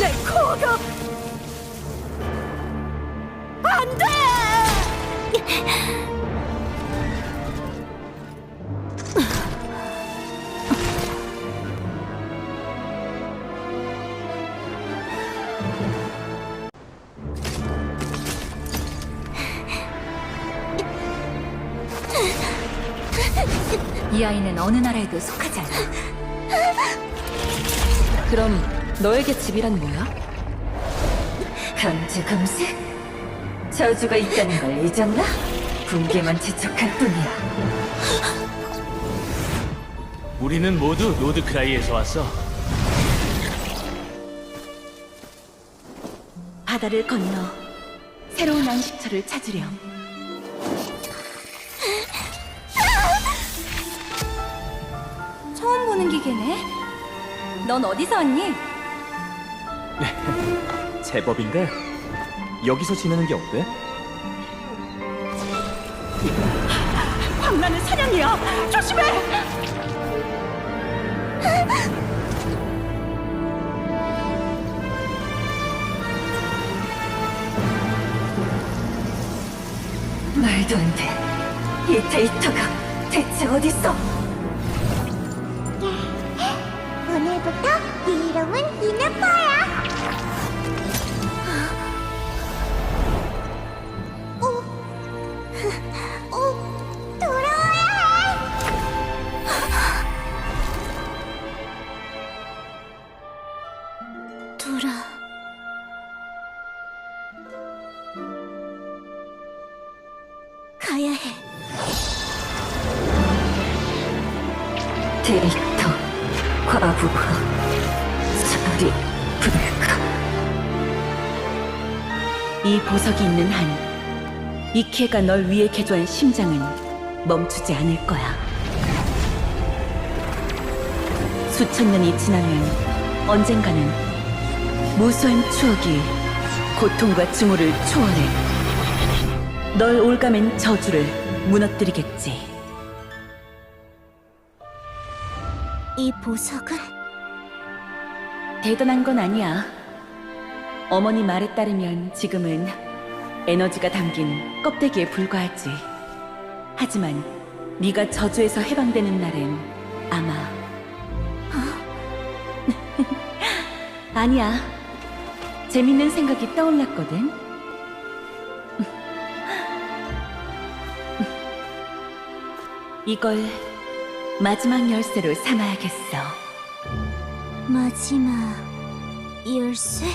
내 코어가 안 돼! 이 아이는 어느 나라에도 속하지 않아. 그럼 너에게 집이란 뭐야? 감주 금색? 저주가 있다는 걸 잊었나? 붕괴만 지촉할 뿐이야. 우리는 모두 노드크라이에서 왔어. 바다를 건너 새로운 안식처를 찾으렴. 기계네. 넌 어디서 왔니? 제법인데 여기서 지내는 게 어때? 광란은 사냥이야. 조심해. 말도 안 돼. 이 데이터가 대체 어딨어? 오늘부터 네 이름은 이누파야. 오, 오, 돌아와야 해. 돌아. 가야 해. 데이터, 과부하, 소리, 불가. 이 보석이 있는 한 이케가 널 위해 개조한 심장은 멈추지 않을 거야. 수천 년이 지나면 언젠가는 무수한 추억이 고통과 증오를 초월해 널 올가맨 저주를 무너뜨리겠지. 이 보석은 대단한 건 아니야. 어머니 말에 따르면 지금은 에너지가 담긴 껍데기에 불과하지. 하지만 네가 저주에서 해방되는 날엔 아마 어? 아니야. 재밌는 생각이 떠올랐거든. 이걸 마지막 열쇠로 삼아야겠어. 마지막 열쇠?